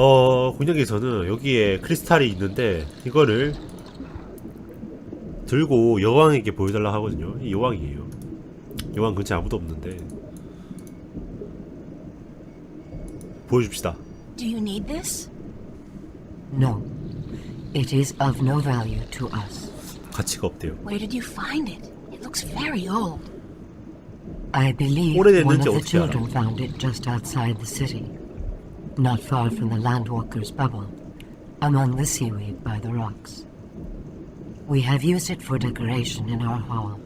어 공략에서는 여기에 크리스탈이 있는데 이거를 들고 여왕에게 보여달라 하거든요 이 여왕이에요 여왕 근처에 아무도 없는데 보여줍시다 Do you need this? No. It is of no value to us. 가치가 없대요 Where did you find it? It looks very old. I believe 오래됐는지 one of the 어떻게 알아? children found it just outside the city, not far from the landwalker's bubble, among the seaweed by the rocks. We have used it for decoration in our hall,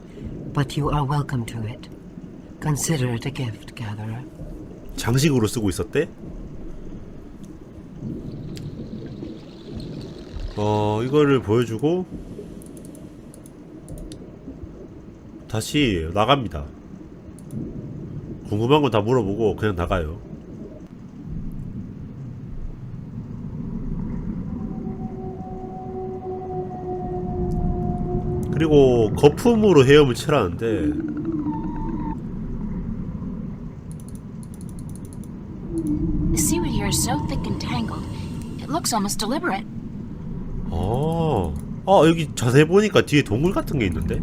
but you are welcome to it. Consider it a gift, gatherer. 장식으로 쓰고 있었대? 어 이거를 보여주고 다시 나갑니다 궁금한 건 다 물어보고 그냥 나가요 그리고 거품으로 헤엄을 치라는데 The seaweed here is so thick and tangled, it looks almost deliberate. 어, 아 여기 자세히 보니까 뒤에 동굴 같은 게 있는데?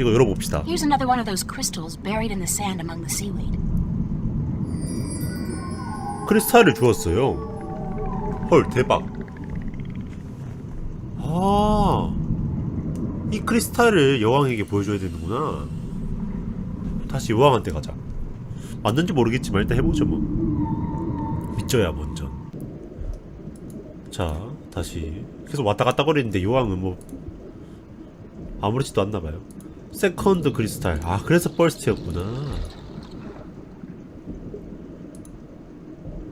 이거 열어봅시다. Here's another one of those crystals buried in the sand among the seaweed. 크리스탈을 주었어요. 헐 대박. 아, 이 크리스탈을 여왕에게 보여줘야 되는구나. 다시 여왕한테 가자. 맞는지 모르겠지만 일단 해보죠 뭐. 믿져야 먼저. 자, 다시 계속 왔다 갔다 거리는데 여왕은 뭐 아무렇지도 않나 봐요. 세컨드 크리스탈. 아, 그래서 퍼스트였구나.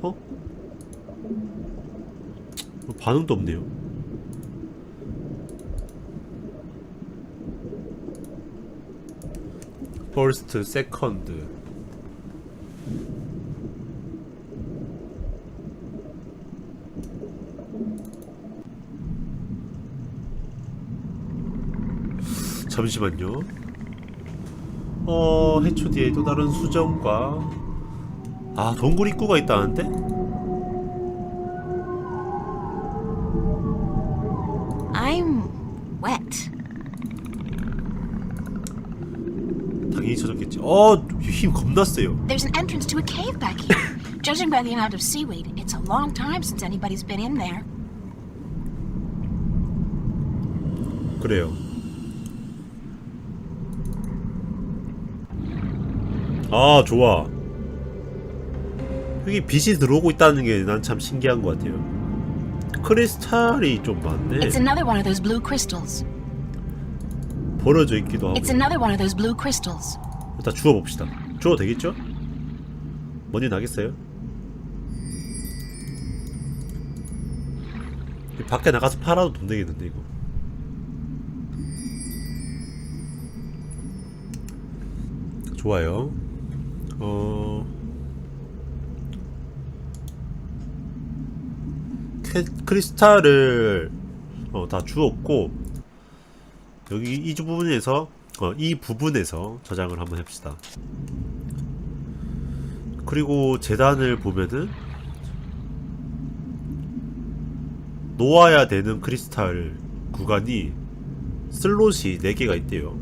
어? 어, 반응도 없네요. 퍼스트, 세컨드. 잠시만요. 어, 해초 뒤에 또 다른 수정과 아, 동굴 입구가 있다는데? 젖었겠지. 어, 힘 겁나 세요. There's an entrance to a cave back here. Judging by the amount of seaweed, it's a long time since anybody's been in there. 그래요. 아, 좋아. 여기 빛이 들어오고 있다는 게 난 참 신기한 것 같아요. 크리스탈이 좀 많네. It's another one of those blue crystals. 버려져 있기도 하고. It's another one of those blue crystals. 일단 주워봅시다. 주워도 되겠죠? 뭔일 나겠어요? 이 밖에 나가서 팔아도 돈 되겠는데 이거 좋아요 어... 캐, 크리스탈을 어, 다 주었고 여기 이 부분에서 어, 이 부분에서 저장을 한번 해봅시다. 그리고 재단을 보면은 놓아야 되는 크리스탈 구간이 슬롯이 4개가 있대요.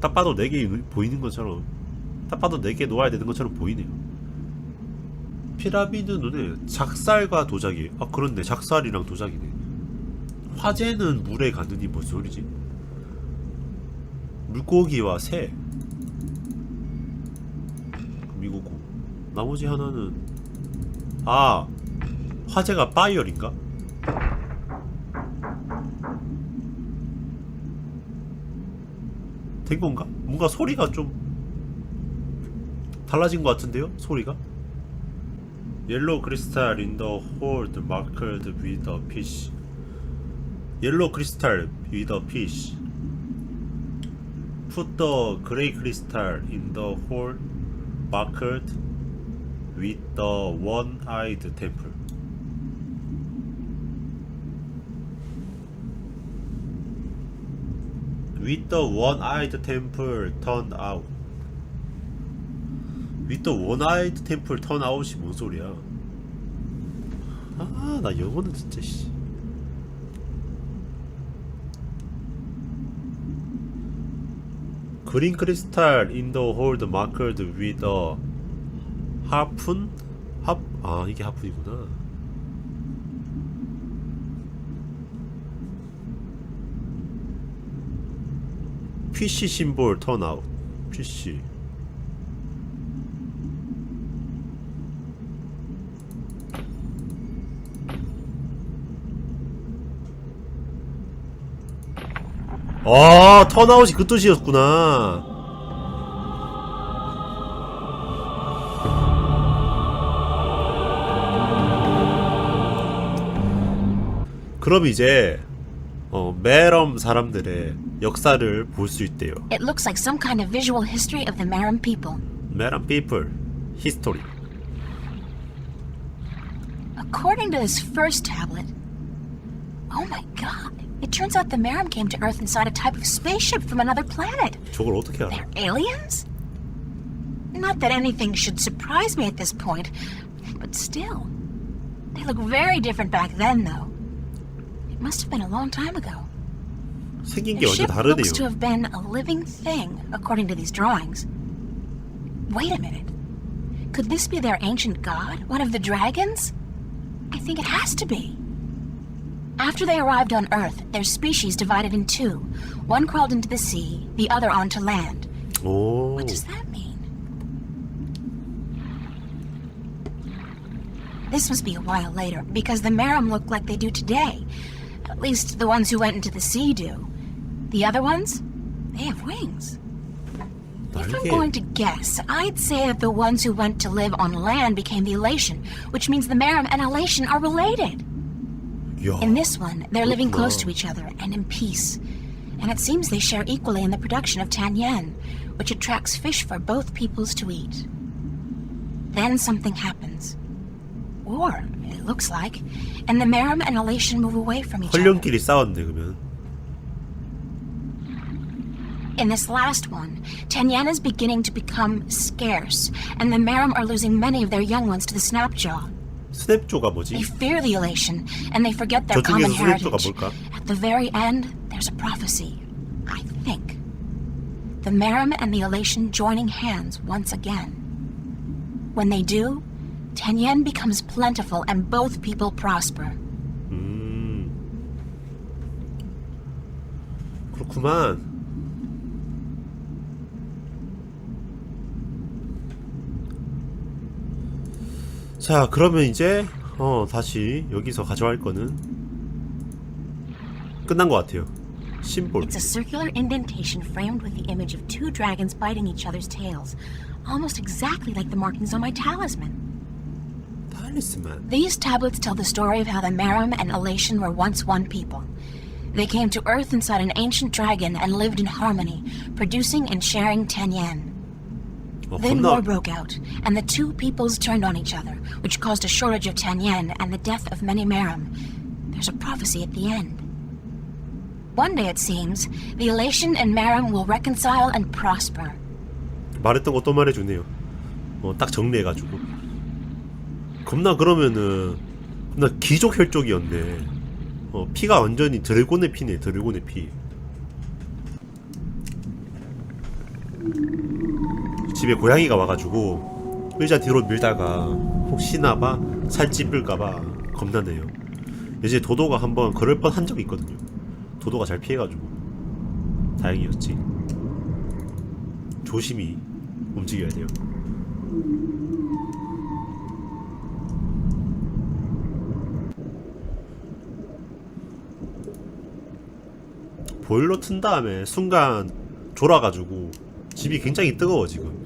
딱 봐도 4개 보이는 것처럼 딱 봐도 4개 놓아야 되는 것처럼 보이네요. 피라미드 눈에 작살과 도자기 아 그렇네 작살이랑 도자기네 화재는 물에 가느니 무슨 소리지? 물고기와 새 미고고 나머지 하나는 아 화재가 파이어인가? 된 건가? 뭔가 소리가 좀 달라진 것 같은데요? 소리가? 옐로우 크리스탈 hold marked with a fish 옐로우 크리스탈 a fish Put the gray crystal in the hole marked with the one-eyed temple. With the one-eyed temple turned out. 위더 원아이드 템플 턴아웃이 뭔 소리야? 아, 나 영어는 진짜 씨. 그린 크리스탈 in the hold marked with a harpoon? 하, 아 이게 하푼이구나. PC 심볼 턴아웃. PC. 아, 턴아웃이 그 뜻이었구나. 그럼 이제 어, 메럼 사람들의 역사를 볼 수 있대요. It looks like some kind of visual history of the Maram people. 메럼 people history. According to this first tablet, oh my god, it turns out the Maram came to Earth inside a type of spaceship from another planet. 저걸 어떻게 알아? They're aliens? Not that anything should surprise me at this point, but still. They look very different back then, though. It must have been a long time ago. 생긴 게 The 완전 ship looks to 다르네요. have been a living thing, according to these drawings. Wait a minute. Could this be their ancient god? One of the dragons? I think it has to be. After they arrived on Earth, their species divided in two. One crawled into the sea, the other onto land. Oh. What does that mean? This must be a while later, because the Merum look like they do today. At least the ones who went into the sea do. The other ones? They have wings. If I'm going to guess, I'd say that the ones who went to live on land became the Elation, which means the Merum and Elation are related. 이야. In this one, they're living 그렇구나. close to each other and in peace. And it seems they share equally in the production of tan yen, which attracts fish for both peoples to eat. Then something happens. Or, it looks like, and the Maram and Elation move away from each other. 헐령끼리 싸웠네 그러면. In this last one, Tanyan is beginning to become scarce, and the Maram are losing many of their young ones to the Snapjaw. 스냅조가 They 뭐지? fear the elation, and they forget their 저쪽에서 common 스냅조가 heritage. 뭘까? At the very end, there's a prophecy. I think. The Maram and the elation joining hands once again. When they do, Tanyan becomes plentiful and both people prosper. 음. 그렇구만. 자, 그러면 이제 어 다시 여기서 가져갈 거는 끝난 것 같아요. 심볼. It's a circular indentation framed with the image of two dragons biting each other's tails, almost exactly like the markings on my talisman. 탈리스만. These tablets tell the story of how the Maram and Elation were once one people. They came to Earth inside an ancient dragon and lived in harmony, producing and sharing Tenyen. 어, Then 겁나 war broke out, and the two peoples turned on each other, which caused a shortage of Tenyen and the death of many Maram. There's a prophecy at the end. One day, it seems, the Elation and Maram will reconcile and prosper. 말했던 거 또 말해주네요. 어, 딱 정리해가지고. 겁나 그러면은 겁나 귀족 혈족이었네. 어, 피가 완전히 드래곤의 피네, 드래곤의 피. 집에 고양이가 와가지고 의자 뒤로 밀다가 혹시나 봐 살찌을까봐 겁나네요. 예전에 도도가 한번 그럴 뻔 한 적이 있거든요. 도도가 잘 피해가지고 다행이었지. 조심히 움직여야 돼요. 보일러 튼 다음에 순간 졸아가지고 집이 굉장히 뜨거워 지금.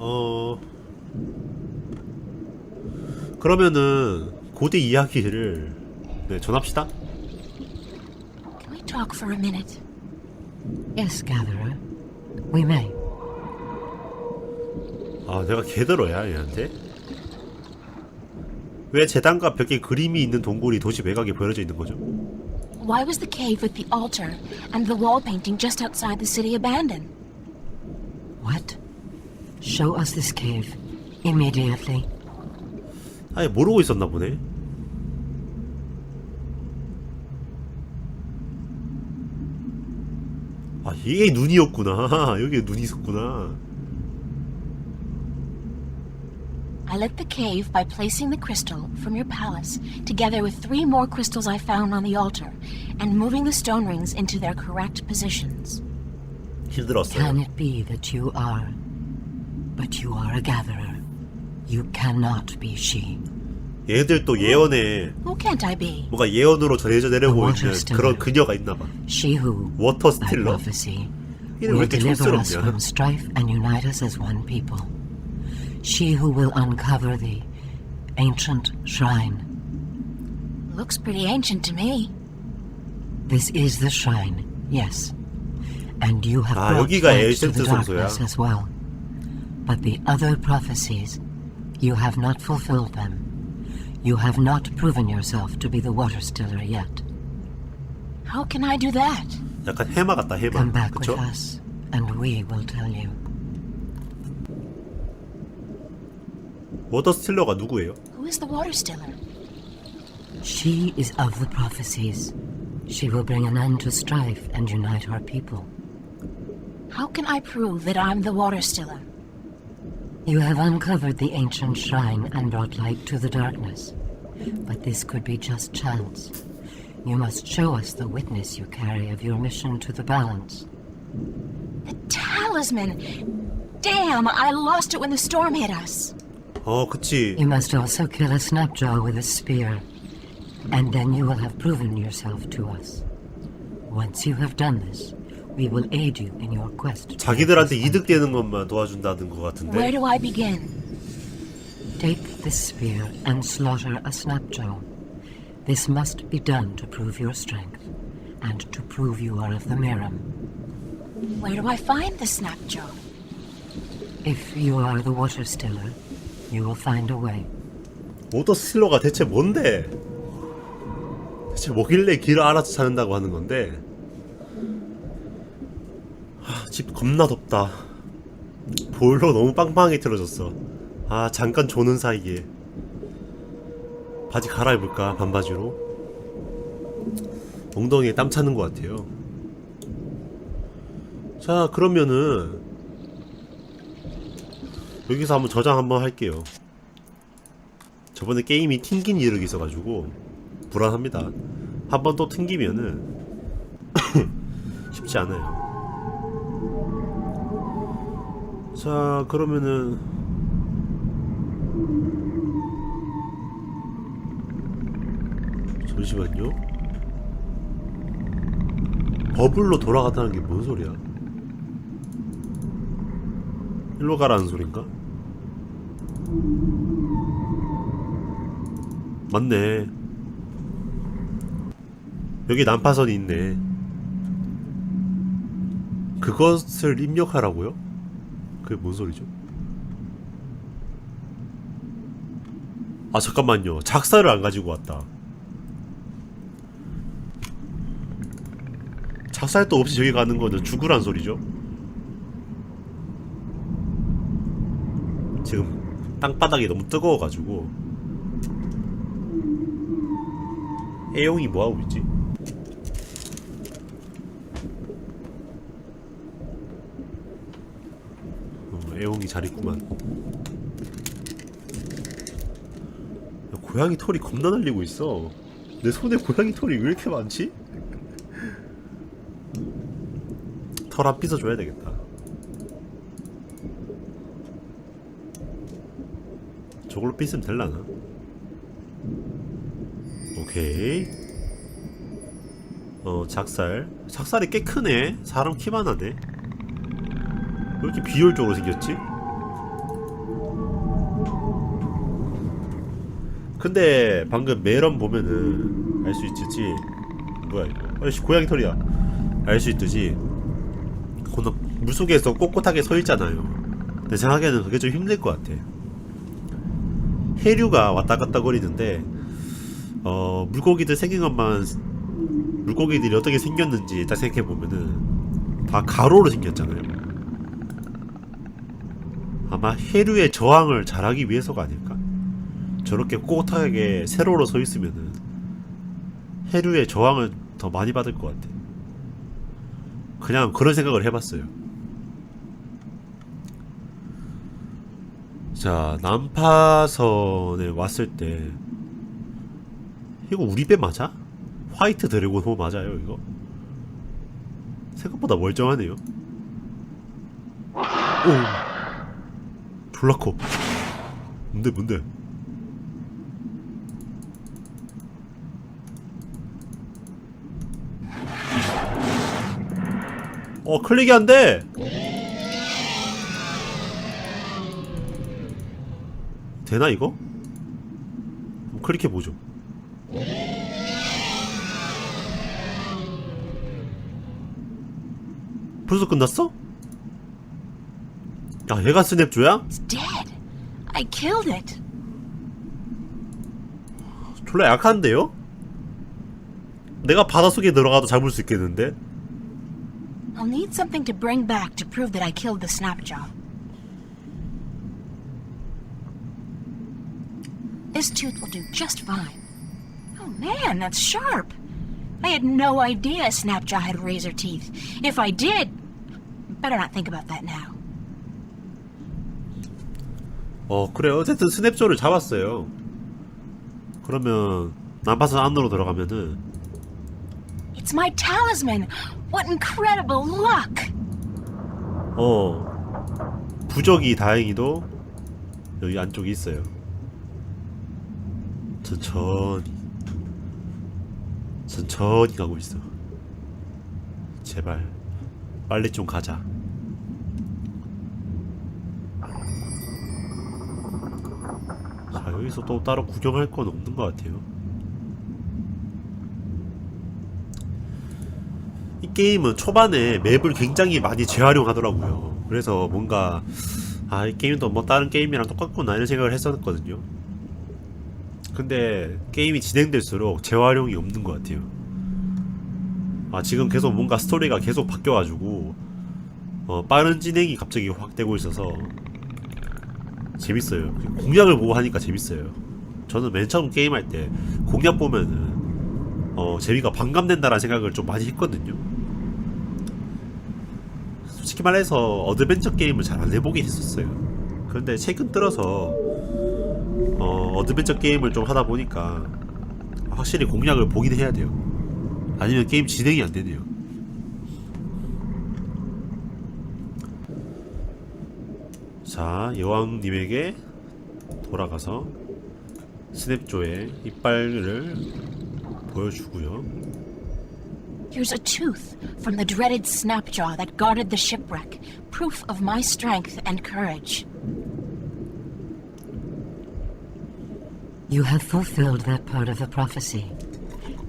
어 그러면은 고대 이야기를 네 전합시다. Can we talk for a minute? Yes, gatherer. We may. 아 내가 개들어야 얘한테? 왜 재단과 벽에 그림이 있는 동굴이 도시 외곽에 버려져 있는 거죠? Why was the cave with the altar and the wall painting just outside the city abandoned? What? Show us this cave. Immediately. 아예 모르고 있었나 보네. 아 이게 눈이었구나. 여기에 눈이 있었구나. I lit the cave by placing the crystal from your palace together with three more crystals I found on the altar and moving the stone rings into their correct positions. 힘들었어요. Can it be that you are? But you are a gatherer. You cannot be she. 얘들 또 예언에 Who can't I be? 뭔가 예언으로 전해져 내려오고 The 있는 water stirrer. 그런 그녀가 있나 봐. She who, 워터 by 스틸러? prophecy, 얘는 왜 will 이렇게 deliver us 촌스럽냐? from strife and unite us as one people. She who will uncover the ancient shrine. Looks pretty ancient to me. This is the shrine, yes. And you have 아, brought 여기가 light to the 엘센트 성소야. darkness as well. But the other prophecies, you have not fulfilled them. You have not proven yourself to be the water stiller yet. How can I do that? 약간 해마 같다 해마. Come back 그쵸? with us, and we will tell you. 워터 스틸러가 누구예요? Who is the water stiller? She is of the prophecies. She will bring an end to strife and unite our people. How can I prove that I'm the water stiller? You have uncovered the ancient shrine and brought light to the darkness. But this could be just chance. You must show us the witness you carry of your mission to the balance. The talisman! Damn, I lost it when the storm hit us. 어 그치. You must also kill a snapjaw with a spear. And then you will have proven yourself to us. Once you have done this, we will aid you in your quest. to 자기들한테 this end. 이득되는 것만 도와준다는 것 같은데. Where do I begin? Take this spear and slaughter a snapjaw. This must be done to prove your strength, and to prove you are of the Miram. Where do I find the snapjaw? If you are the water stiller, you will find a way. 워터 스틸러가 대체 뭔데? 대체 뭐길래 길을 알아서 찾는다고 하는 건데? 하, 집 겁나 덥다. 보일러 너무 빵빵하게 틀어졌어. 아 잠깐 조는 사이에 바지 갈아입을까 반바지로? 엉덩이에 땀 차는 것 같아요. 자 그러면은 여기서 한번 저장 한번 할게요. 저번에 게임이 튕긴 이력이 있어가지고 불안합니다. 한번 또 튕기면은 쉽지 않아요. 자 그러면은 잠시만요. 버블로 돌아갔다는 게 뭔 소리야? 일로 가라는 소린가? 맞네. 여기 난파선이 있네. 그것을 입력하라고요? 그게 뭔 소리죠? 아 잠깐만요. 작사를 안 가지고 왔다. 작살도 없이 저기 가는 거는 죽으란 소리죠? 지금 땅바닥이 너무 뜨거워가지고 애용이 뭐하고 있지? 어, 애용이 잘 있구만. 야, 고양이 털이 겁나 날리고 있어. 내 손에 고양이 털이 왜 이렇게 많지? 털 안 빗어줘야 되겠다. 저걸로 빗으면 될라나? 오케이. 어 작살. 작살이 꽤 크네. 사람 키만 하네 왜 이렇게 비효율적으로 생겼지? 근데 방금 메런 보면은 알 수 있지 뭐야 이거 아이씨 고양이 털이야 알 수 있듯이 건너 물속에서 꼿꼿하게 서 있잖아요 내 생각에는 그게 좀 힘들 것 같아 해류가 왔다 갔다 거리는데 어 물고기들 생긴 것만 물고기들이 어떻게 생겼는지 딱 생각해 보면은 다 가로로 생겼잖아요. 아마 해류의 저항을 잘하기 위해서가 아닐까? 저렇게 꼿하게 세로로 서 있으면은 해류의 저항을 더 많이 받을 것 같아. 그냥 그런 생각을 해봤어요. 자, 난파선에 왔을 때 이거 우리 배 맞아? 화이트 드래곤 호 맞아요, 이거? 생각보다 멀쩡하네요. 오, 졸라 커. 뭔데, 뭔데? 어, 클릭이 안 돼! 되나, 이거? 한번 클릭해보죠. 벌써 끝났어? 야, 얘가 스냅조야? It's dead. I killed it. 졸라 약한데요? 내가 바닷속에 들어가도 잡을 수 있겠는데? I'll need something to bring back to prove that I killed the Snapjaw. This tooth will do just fine. Oh man, that's sharp. I had no idea Snapjaw had razor teeth. If I did, better not think about that now. 어, 그래요. 어쨌든 스냅조를 잡았어요. 그러면, 난파선 안으로 들어가면은, It's my talisman. What incredible luck! 어, 부적이 다행히도 여기 안쪽에 있어요. 천천히, 천천히 가고 있어. 제발, 빨리 좀 가자. 여기서 또 따로 구경할 건 없는 것 같아요. 이 게임은 초반에 맵을 굉장히 많이 재활용하더라고요. 그래서 뭔가 아, 이 게임도 뭐 다른 게임이랑 똑같구나 이런 생각을 했었거든요. 근데 게임이 진행될수록 재활용이 없는 것 같아요. 아, 지금 계속 뭔가 스토리가 계속 바뀌어가지고 어, 빠른 진행이 갑자기 확 되고 있어서 재밌어요. 공략을 보고 하니까 재밌어요. 저는 맨 처음 게임할 때 공략 보면은 어, 재미가 반감된다라는 생각을 좀 많이 했거든요. 솔직히 말해서 어드벤처 게임을 잘 안 해보긴 했었어요. 그런데 최근 들어서 어, 어드벤처 게임을 좀 하다 보니까 확실히 공략을 보긴 해야 돼요. 아니면 게임 진행이 안 되네요. 자, 여왕님에게 돌아가서 스냅조의 이빨을 보여주고요. Here's a tooth from the dreaded Snapjaw that guarded the shipwreck. Proof of my strength and courage. You have fulfilled that part of the prophecy.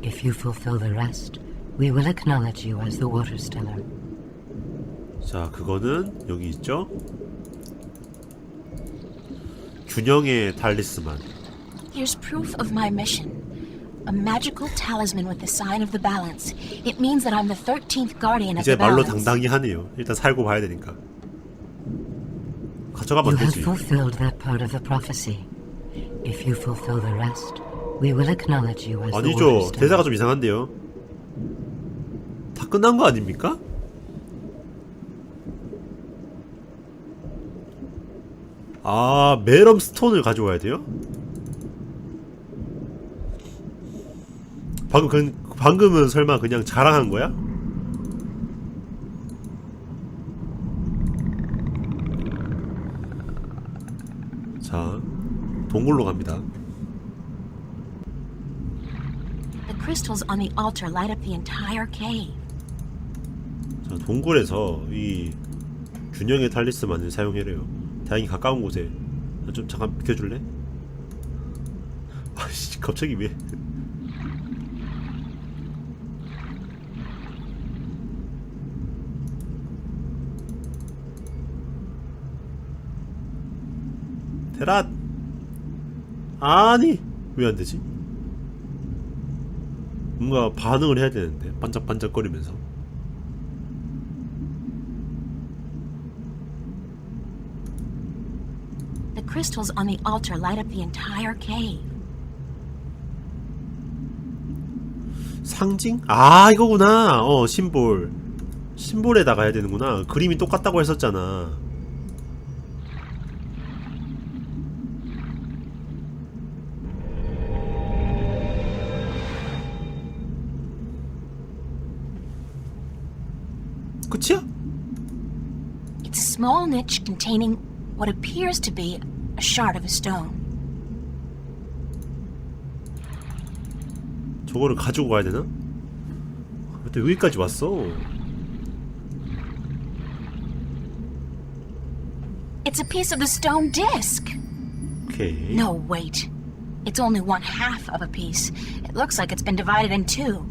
If you fulfill the rest, we will acknowledge you as the Water Stiller. 자, 그거는 여기 있죠? 균형의 탈리스만. Here's proof of my mission. A magical talisman with the sign of the balance. It means that I'm the 13th guardian of 이제 the 말로 balance. 당당히 하네요. 일단 살고 봐야 되니까. You 가져가면 have 되지. fulfilled that part of the prophecy. If you fulfill the rest, we will acknowledge you as the 아니죠. Stiller. 대사가 좀 이상한데요. 다 끝난 거 아닙니까? 아, 메럼 스톤을 가져와야 돼요? 방금 그, 방금은 설마 그냥 자랑한 거야? 자, 동굴로 갑니다. The crystals on the altar light up the entire cave. 자, 동굴에서 이 균형의 탈리스만을 사용해래요. 다행히 가까운 곳에 좀 잠깐 비켜줄래? 아씨 갑자기 왜? 테랏 아니 왜 안 되지? 뭔가 반응을 해야 되는데 반짝반짝거리면서 crystals on the altar light up the entire cave. 상징? 아 이거구나 어 심볼 심볼에다가 해야 되는구나 그림이 똑같다고 했었잖아? It's a small niche containing what appears to be a shard of a stone. 저거를 가지고 가야 되나? 또 여기까지 왔어 It's a piece of the stone disc. 오케이 No, wait. It's only one half of a piece. It looks like it's been divided in two.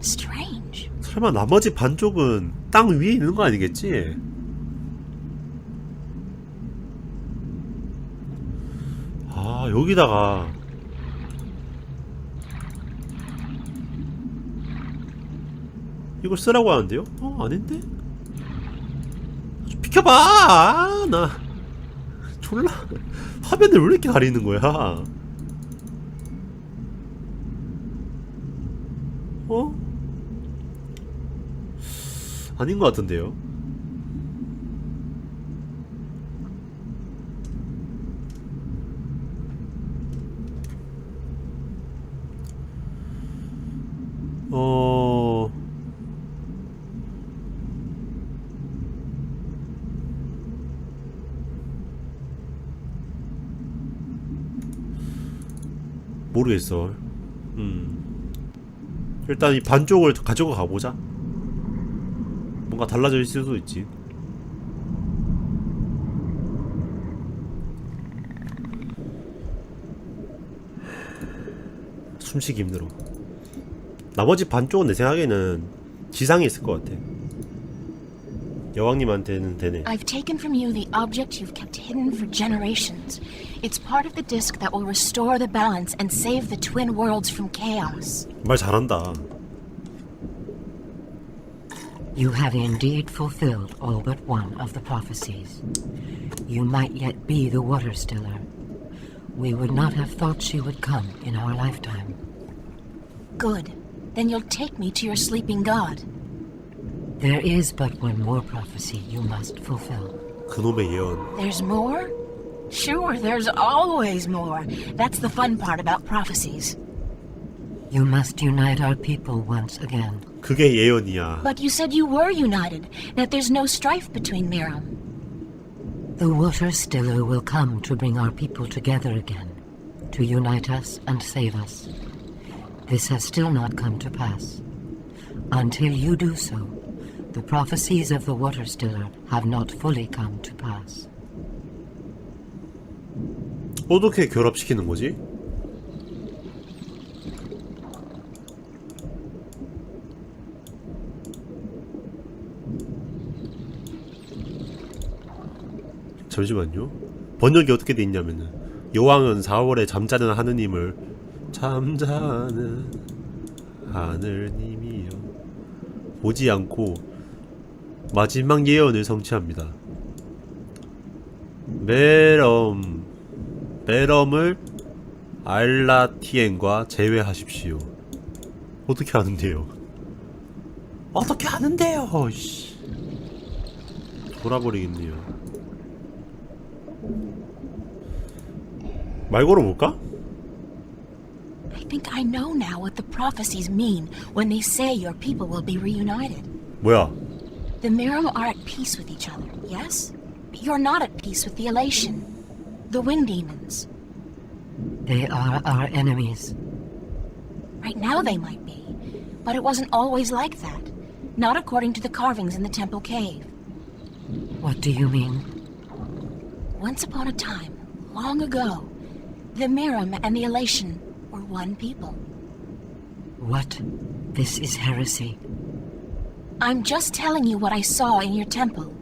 Strange. 설마 나머지 반쪽은 땅 위에 있는 거 아니겠지? 아 여기다가 이걸 쓰라고 하는데요? 어 아닌데? 좀 비켜봐! 아, 나 졸라 화면을 왜 이렇게 가리는 거야? 어? 아닌 것 같은데요. 어. 모르겠어. 음. 일단 이 반쪽을 가지고 가보자. 뭔가 달라질 수도 있지. 숨쉬기 힘들어. 나머지 반쪽은 내 생각에는 지상에 있을 것 같아. 여왕님한테는 되네. I've taken from you the object you've kept hidden for generations. It's part of the disc that will restore the balance and save the twin worlds from chaos. 말 잘한다. You have indeed fulfilled all but one of the prophecies. You might yet be the water stiller. We would not have thought she would come in our lifetime. Good. Then you'll take me to your sleeping god. There is but one more prophecy you must fulfill. 그놈의 예언. There's more? Sure, there's always more. That's the fun part about prophecies. You must unite our people once again. 그게 예언이야. But you said you were united, that there's no strife between Miram. The water stiller will come to bring our people together again, to unite us and save us. This has still not come to pass. Until you do so, the prophecies of the water stiller have not fully come to pass. 어떻게 결합시키는 거지? 잠시만요. 번역이 어떻게 돼 있냐면은 여왕은 4월에 잠자는 하느님을 잠자는 하느님이여 보지 않고 마지막 예언을 성취합니다. 메럼 메럼을 알라티엔과 제외하십시오. 어떻게 하는데요? 어떻게 하는데요? 씨. 돌아버리겠네요. 말 걸어볼까? I think I know now what the prophecies mean when they say your people will be reunited. 뭐야? The Miram are at peace with each other, yes? But you're not at peace with the Elation, the Wind Demons. They are our enemies. Right now they might be, but it wasn't always like that. Not according to the carvings in the Temple Cave. What do you mean? Once upon a time, long ago, the Miram and the Elation were one people. What? This is heresy. I'm just telling you what I saw in your temple.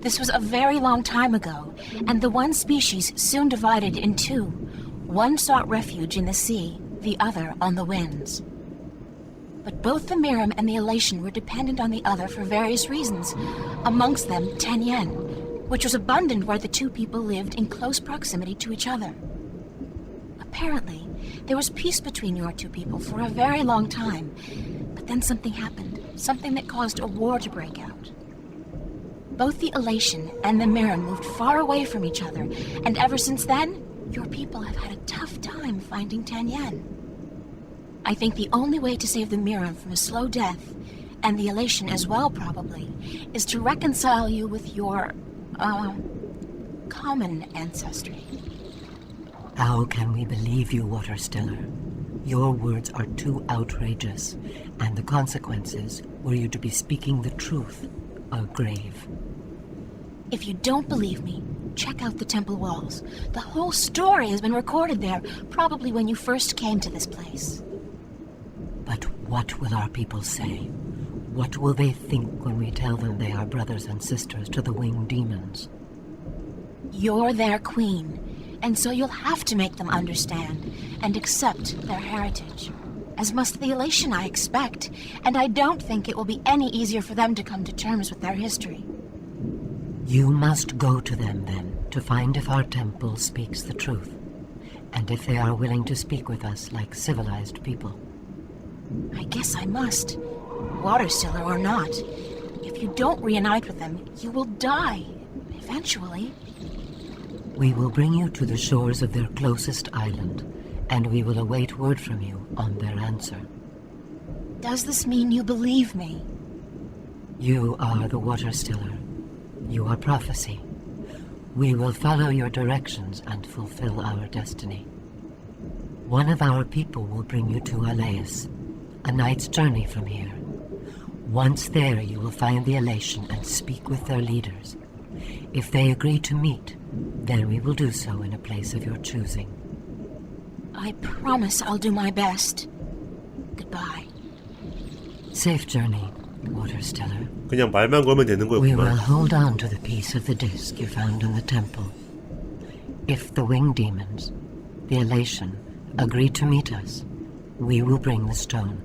This was a very long time ago, and the one species soon divided in two. One sought refuge in the sea, the other on the winds. But both the Miram and the Elation were dependent on the other for various reasons, amongst them Ten Yen, which was abundant where the two people lived in close proximity to each other. Apparently, there was peace between your two people for a very long time, but then something happened, something that caused a war to break out. Both the Elation and the Miram moved far away from each other, and ever since then, your people have had a tough time finding Tan Yen. I think the only way to save the Miram from a slow death, and the Elation as well, probably, is to reconcile you with your, uh, common ancestry. How can we believe you, Water Stiller? Your words are too outrageous, and the consequences, were you to be speaking the truth, are grave. If you don't believe me, check out the temple walls. The whole story has been recorded there, probably when you first came to this place. But what will our people say? What will they think when we tell them they are brothers and sisters to the winged demons? You're their queen, and so you'll have to make them understand and accept their heritage. As must the elation, I expect, and I don't think it will be any easier for them to come to terms with their history. You must go to them then to find if our temple speaks the truth, and if they are willing to speak with us like civilized people. I guess I must. Water Stiller or not. If you don't reunite with them, you will die. Eventually. We will bring you to the shores of their closest island, and we will await word from you on their answer. Does this mean you believe me? You are the water stiller. You are prophecy. We will follow your directions and fulfill our destiny. One of our people will bring you to Alaeus, a night's journey from here. Once there, you will find the elation and speak with their leaders. If they agree to meet, then we will do so in a place of your choosing. I promise I'll do my best. Goodbye. Safe journey, water stiller. 그냥 말만 걸면 되는 We will 거였구만. hold on to the piece of the disc you found in the temple. If the winged demons, the elation, agree to meet us, we will bring the stone.